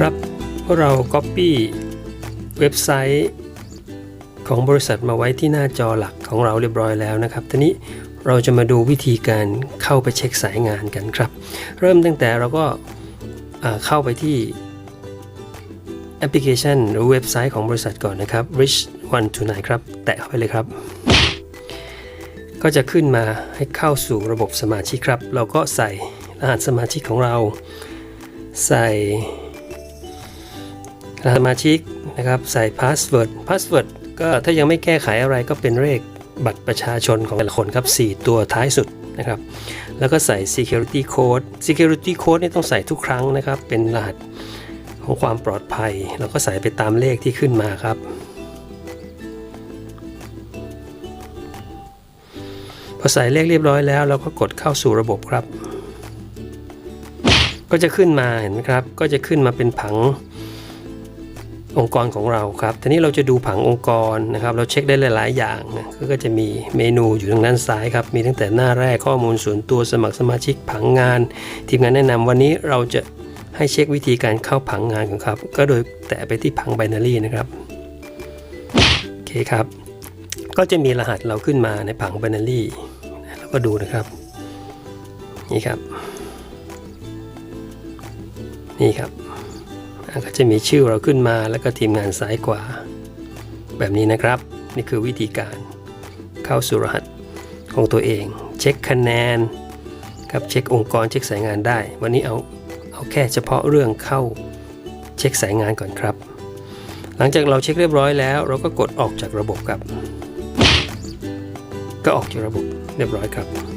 ครับ เรา Copy เว็บไซต์ของบริษัทมาไว้ที่หน้าจอหลักของเราเรียบร้อยแล้วนะครับทีนี้เราจะมาดูวิธีการเข้าไปเช็คสายงานกันครับ เริ่มตั้งแต่เราก็เข้าไปที่แอปพลิเคชันหรือเว็บไซต์ของบริษัทก่อนนะครับ rich one to nine ครับ แตะเข้าไปเลยครับ ก็จะขึ้นมาให้เข้าสู่ระบบสมาชิกครับ เราก็ใส่รหัสสมาชิกของเรา ใส่ สสมาชิกนะครับใส่พาสเวิร์ดพาสเวิร์ดก็ถ้ายังไม่แก้ไขอะไรก็เป็นเลขบัตรประชาชนของแต่ละคนครับ 4 ตัวท้ายสุดนะครับ แล้วก็ใส่ security code security code นี่ต้องใส่ทุกครั้งนะครับ เป็นรหัสของความปลอดภัย เราก็ใส่ไปตามเลขที่ขึ้นมาครับ พอใส่เลขเรียบร้อยแล้ว เราก็กดเข้าสู่ระบบครับ ก็จะขึ้นมาเห็นไหมครับ ก็จะขึ้นมาเป็นผัง องค์กรของเราครับทีนี้เราจะดูผังองค์กรนะครับ เราเช็คได้หลาย ๆ อย่างนะก็จะมีเมนูอยู่ทางด้านซ้ายครับ มีตั้งแต่หน้าแรกข้อมูลส่วนตัวสมัครสมาชิกผังงาน ทีมงานแนะนำวันนี้เราจะให้เช็ควิธีการเข้าผังงานกันครับ ก็โดยแตะไปที่ผังไบนารีนะครับโอเคครับ ก็จะมีรหัสเราขึ้นมาในผังไบนารีแล้วก็ดูนะครับนี่ครับ นี่ครับ ก็จะมีชื่อเราขึ้นมาแล้วก็ทีมงานซ้ายขวา แบบนี้นะครับ นี่คือวิธีการเข้าสู่รหัสของตัวเอง เช็คคะแนนครับเช็คองค์กรเช็คสายงานได้ วันนี้เอาเอาแค่เฉพาะเรื่องเข้าเช็คสายงานก่อนครับ หลังจากเราเช็คเรียบร้อยแล้ว เราก็กดออกจากระบบครับ ก็ออกจากระบบเรียบร้อยครับ